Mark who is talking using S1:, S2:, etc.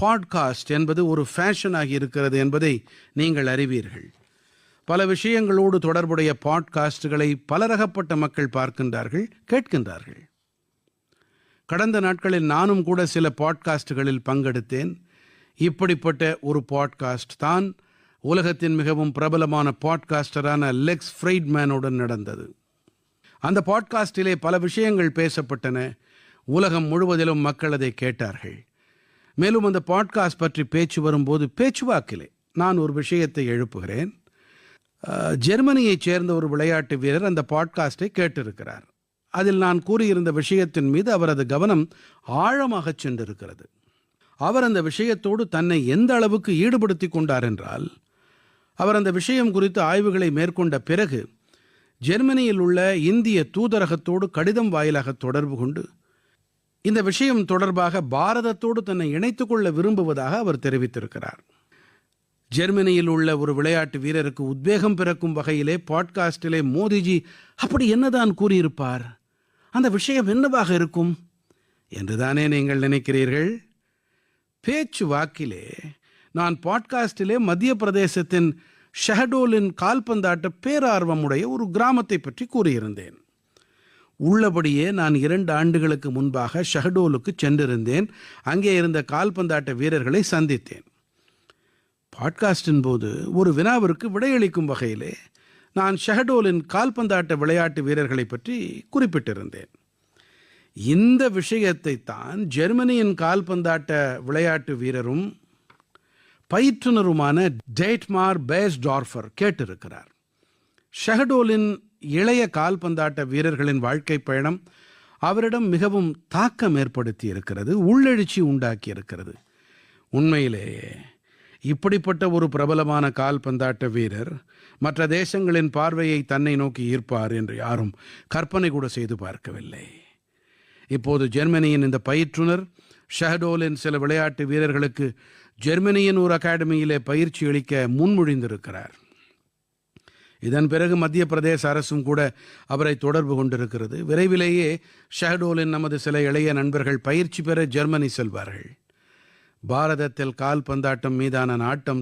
S1: Podcast என்பது ஒரு ஃபேஷனாகி இருக்கிறது என்பதை நீங்கள் அறிவீர்கள். பல விஷயங்களோடு தொடர்புடைய பாட்காஸ்டுகளை பலரகப்பட்ட மக்கள் பார்க்கின்றார்கள் கேட்கின்றார்கள். கடந்த நாட்களில் நானும் கூட சில பாட்காஸ்டுகளில் பங்கெடுத்தேன். இப்படிப்பட்ட ஒரு பாட்காஸ்ட் தான் உலகத்தின் மிகவும் பிரபலமான பாட்காஸ்டரான லெக்ஸ் ஃப்ரைட்மேனுடன் நடந்தது. அந்த பாட்காஸ்டிலே பல விஷயங்கள் பேசப்பட்டன. உலகம் முழுவதிலும் மக்கள் அதை கேட்டார்கள். மேலும் அந்த பாட்காஸ்ட் பற்றி பேச்சு வரும்போது பேச்சுவாக்கிலே நான் ஒரு விஷயத்தை எழுப்புகிறேன். ஜெர்மனியைச் சேர்ந்த ஒரு விளையாட்டு வீரர் அந்த பாட்காஸ்டை கேட்டிருக்கிறார். அதில் நான் கூறியிருந்த விஷயத்தின் மீது அவரது கவனம் ஆழமாக சென்றிருக்கிறது. அவர் அந்த விஷயத்தோடு தன்னை எந்த அளவுக்கு ஈடுபடுத்தி கொண்டார் என்றால் அவர் அந்த விஷயம் குறித்து ஆய்வுகளை மேற்கொண்ட பிறகு ஜெர்மனியில் உள்ள இந்திய தூதரகத்தோடு கடிதம் வாயிலாக தொடர்பு கொண்டு இந்த விஷயம் தொடர்பாக பாரதத்தோடு தன்னை இணைத்துக் கொள்ள விரும்புவதாக அவர் தெரிவித்திருக்கிறார். ஜெர்மனியில் உள்ள ஒரு விளையாட்டு வீரருக்கு உத்வேகம் பிறக்கும் வகையிலே பாட்காஸ்டிலே மோடிஜி அப்படி என்னதான் கூறியிருப்பார்? அந்த விஷயம் என்னவாக இருக்கும்? என்றுதானே நீங்கள் நினைக்கிறீர்கள்? பேச்சு வாக்கிலே நான் பாட்காஸ்டிலே மத்திய பிரதேசத்தின் ஷஹடோலின் கால்பந்தாட்ட பேரார்வமுடைய ஒரு கிராமத்தை பற்றி கூறியிருந்தேன். உள்ளபடியே நான் இரண்டு ஆண்டுகளுக்கு முன்பாக ஷஹடோலுக்கு சென்றிருந்தேன். அங்கே இருந்த கால்பந்தாட்ட வீரர்களை சந்தித்தேன். பாட்காஸ்டின் போது ஒரு வினாவிற்கு விடையளிக்கும் வகையிலே நான் ஷஹடோலின் கால்பந்தாட்ட விளையாட்டு வீரர்களை பற்றி குறிப்பிட்டிருந்தேன். இந்த விஷயத்தை தான் ஜெர்மனியின் கால்பந்தாட்ட விளையாட்டு வீரரும் பயிற்றுனருமான டேட்மார் பேஸ்டார்ஃபர் கேட்டிருக்கிறார். ஷஹடோலின் இளைய கால்பந்தாட்ட வீரர்களின் வாழ்க்கை பயணம் அவரிடம் மிகவும் தாக்கம் ஏற்படுத்தி இருக்கிறது உள்ளெழுச்சி உண்டாக்கி இருக்கிறது உண்மையிலேயே இப்படிப்பட்ட ஒரு பிரபலமான கால்பந்தாட்ட வீரர் மற்ற தேசங்களின் பார்வையை தன்னை நோக்கி ஈர்ப்பார் என்று யாரும் கற்பனை கூட செய்து பார்க்கவில்லை. இப்போது ஜெர்மனியின் இந்த பயிற்றுனர் ஷஹடோலின் சில விளையாட்டு வீரர்களுக்கு ஜெர்மனியின் ஒரு அகாடமியிலே பயிற்சி அளிக்க முன்மொழிந்திருக்கிறார். இதன் பிறகு மத்திய பிரதேச அரசும் கூட அவரை தொடர்பு கொண்டிருக்கிறது. விரைவிலேயே ஷஹடோலின் நமது சில இளைய நண்பர்கள் பயிற்சி பெற ஜெர்மனி செல்வார்கள். பாரதத்தில் கால்பந்தாட்டம் மீதான நாட்டம்